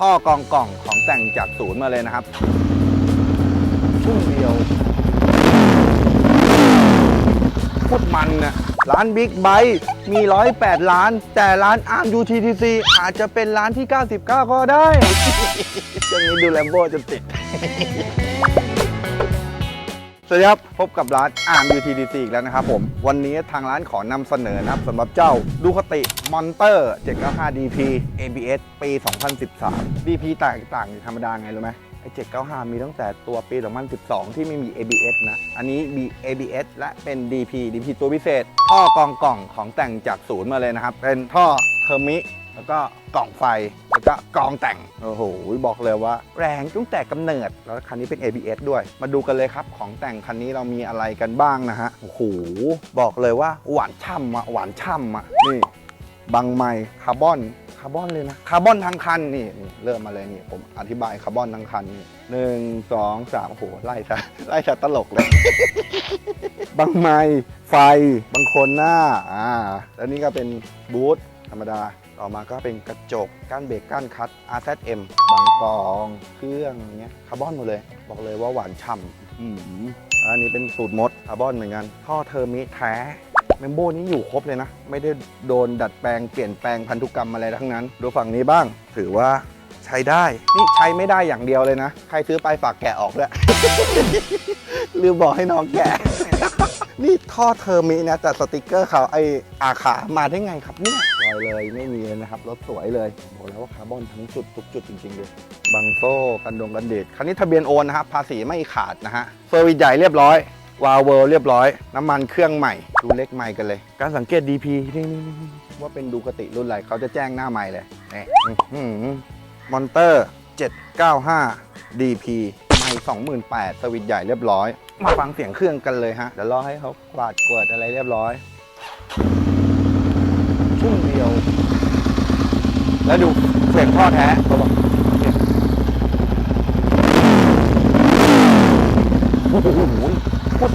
ท่อกองกล่องของแต่งจากศูนย์มาเลยนะครับชุ่มเดียวพุดมันนะร้านบิ๊กไบค์มี 108 ล้าน แต่ร้านอาร์ม UTTC อาจจะเป็นร้านที่ 99 ก็ได้ช่วงนี้ดูแลมโบจนติด สวัสดีครับ พบกับร้าน ARM UTDC อีกแล้วนะครับผม วันนี้ทางร้านขอนำเสนอนะครับสำหรับเจ้าดูคติ Monster 795 DP ABS ปี 2013 DP แตกต่างจากธรรมดาไงรู้ไหมไอ้795 มีตั้งแต่ตัวปี 2012 ที่ไม่มี ABS นะ อันนี้มี ABS และเป็น DP DP ตัวพิเศษท่อกองกล่องของแต่งจากศูนย์มาเลยนะครับ เป็นท่อเทอร์มิ แล้วก็กล่องไฟ แล้วก็กองแต่ง โอ้โห บอกเลยว่า แรงตั้งแต่กำเนิด แล้วคันนี้เป็น ABS ด้วย มาดูกันเลยครับ ของแต่งคันนี้เรามีอะไรกันบ้างนะฮะ โอ้โห บอกเลยว่าหวานช่ำอะหวานช่ำอะนี่บังไมค์คาร์บอนาร์บอนเลยนะคาร์บอนทั้งคันนี่นี่เริ่มมาเลยนี่ผมอธิบายคาร์บอนทั้งคันนี่หนึ่งสองสามโอ้โหไล่ซะไล่ซะตลกเลย บังไมค์ไฟบางคนหน้าอ่าแล้วนี่ก็เป็นบูทธรรมดา ต่อมาก็เป็นกระจกก้านเบรกก้านคัด RZM บางกองเครื่องเงี้ยคาร์บอนหมดเลย บอกเลยว่าหวานฉ่ำอืมอันนี้เป็นสูตรมดคาร์บอนเหมือนกันท่อเทอร์มิแท้ เมมโบนี้อยู่ครบเลยนะ ไม่ได้โดนดัดแปลงเปลี่ยนแปลงพันธุกรรมอะไรทั้งนั้น ดูฝั่งนี้บ้าง ถือว่าใช้ได้ นี่ใช้ไม่ได้อย่างเดียวเลยนะ ใครซื้อไปฝากแกะออกด้วย ลืมบอกให้น้องแกะ นี่ท่อเทอร์มินะแต่สติกเกอร์เขาไออาขามาได้ไงครับเนี่ยลอยเลยไม่มีเลยนะครับ รถสวยเลยบอกแล้วว่าคาร์บอนทั้งจุดทุกจุดจริงๆเลยบังโซ่กันดงกันเดดคันนี้ทะเบียนโอนนะครับภาษีไม่ขาดนะฮะเซอร์วิสใหญ่เรียบร้อย วาล์วเวลเรียบร้อย น้ำมันเครื่องใหม่ ดูเล็กใหม่กันเลย การสังเกต DP นี่ว่าเป็นดูกติรุ่นอะไรเขาจะแจ้งหน้าใหม่เลยนี่มอนเตอร์ 795 DP ไม่28,000สวิตใหญ่เรียบร้อย มาฟังเสียงเครื่องกันเลยฮะ เดี๋ยวรอให้เขากวาดกวดอะไรเรียบร้อยชุ่มเดียว แล้วดูเสียงท่อแท้เขาบอกโอ้โห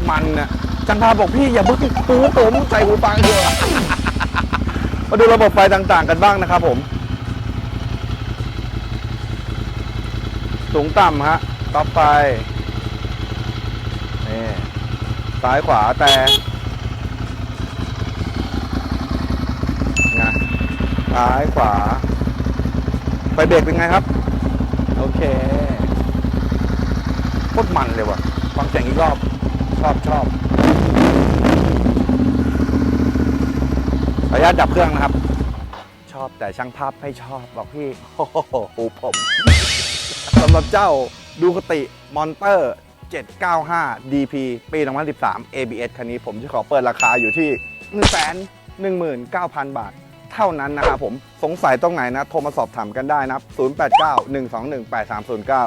มันน่ะจันทาบอกพี่อย่าเพิ่งปูผมใส่หูฟังเถอะมาดูระบบไฟต่างๆ กันบ้างนะครับผม สูงต่ำฮะต่อไฟนี่ซ้ายขวาแต่นะซ้ายขวา ไฟเบรกเป็นไงครับ โอเคโคตรมันเลยว่ะ ฟังเสียงอีกรอบ ชอบชอบขออนุญาตดับเครื่องนะครับ ชอบแต่ช่างภาพไม่ชอบบอกพี่โอ้โหปูผมสำหรับเจ้าดูคติมอนเตอร์ 795 DP ปี2013 ABS คันนี้ผมจะขอเปิดราคาอยู่ที่ 119,000 บาท ท่านั้นนะครับผมสงสัยตรงไหนนะ โทรมาสอบถามกันได้นับ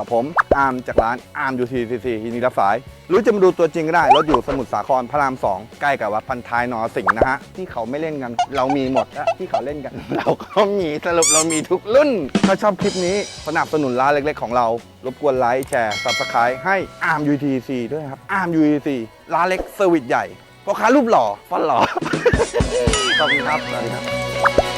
0891218309 ผมอาร์มจากร้านอาร์ม UTCC ยินดีรับสายหรือจะมาดูตัวจริงก็ได้รถอยู่สมุทรสาครพระราม 2 ใกล้กับวัดพันท้ายนอสิงห์นะฮะ ที่เขาไม่เล่นกัน เรามีหมดและที่เขาเล่นกัน เราก็มีสรุปเรามีทุกรุ่น ถ้าชอบคลิปนี้สนับสนุนร้านเล็กๆของเรา รบกวนไลค์แชร์ subscribe ให้ ARM UTC ด้วยครับ ARM UTC ร้านเล็กเซอร์วิสใหญ่ พ่อค้ารูปหล่อฟันหล่อ ขอบคุณครับสวัสดีครับ